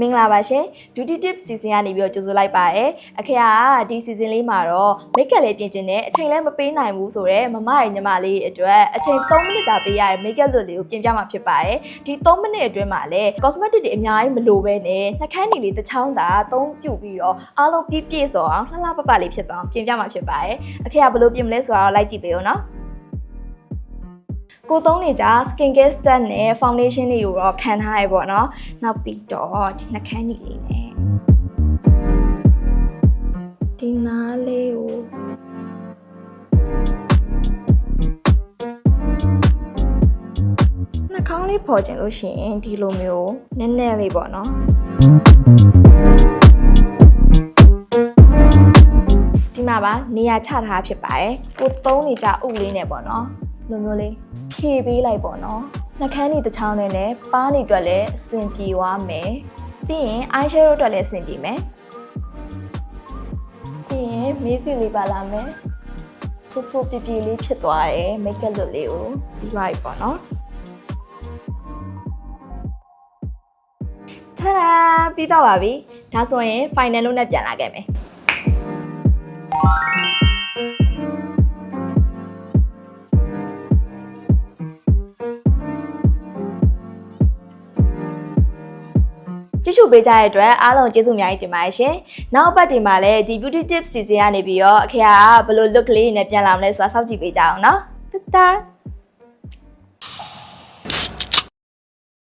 မင်္ဂလာပါရှင် Beauty Tips season ကနေပြီးတော့ကြိုဆိုလိုက်ပါရယ်အခေကဒီ season လေးမှာတော့ makeup လေးပြင်ကျင်တဲ့အချိန်လည်းမပေးနိုင်ဘူးဆိုတော့မမရဲ့ညီမလေးအတွက်အချိန်3မိနစ်တာပေးရတဲ့ makeup look လေးကိုပြင်ပြမှာဖြစ်ပါတယ်ဒီ3မိနစ်အတွင်းမှာလည်း cosmetic တွေအများကြီးမလိုပဲနဲ့နှာခမ်းနေလေးတစ်ချောင်းသာအသုံးပြုပြီးတော့အားလုံးပြည့်ပြည့်စောအောင်လှလှပပလေးဖြစ်သွားအောင်ပြင်ပြမှာဖြစ်ပါတယ်အခေကဘယ်လိုပြင်မလဲဆိုတာကိုလိုက်ကြည့်ပေးဦးနော် ကိုသုံးနေကြ skin care set နဲ့ foundation တွေကိုတော့ခံထားရပေါ့နော်။နောက်ပြီးတော့ဒီနှာခမ်းနီလေးနဲ့ဒီနားလေးကိုနှာခေါင်းလေးပေါ်ကျင်လို့ရှိရင်ဒီလိုမျိုးနည်းနည်းလေးပေါ့နော်ဒီမှာပါနေရာချထားဖြစ်ပါတယ်ကိုသုံးနေကြဥလေးနဲ့ပေါ့နော် လိုမျိုးလေးဖြည့်ပေးလိုက်ပေါ့နော်နှာခမ်းနေတစ်ချောင်းနဲ့လည်းပါးနေအတွက်လည်းအဆင်ပြေသွားမယ်ပြီးရင် eye shadow အတွက်လည်းအဆင်ပြေမယ်ပြီးရင်မေးစီလေးပါလာမယ်ဆူဆူပြပြလေးဖြစ်သွားတယ် makeup look လေးကိုပြီးသွားပြီပေါ့နော်ထရာပြီးတော့ပါပြီဒါဆိုရင် final လို့နဲ့ပြန်လာခဲ့မယ် ကြည့်ရှုပေးကြတဲ့အတွက်အားလုံးကျေးဇူးအများကြီးတင်ပါတယ်ရှင်။နောက်အပတ်ဒီမှာလည်းဒီ beauty tips season ကနေပြီးတော့အခေကဘယ်လို look ကလေးတွေနဲ့ပြန်လာမလဲဆိုတာစောင့်ကြည့်ပေးကြအောင်နော်။တတား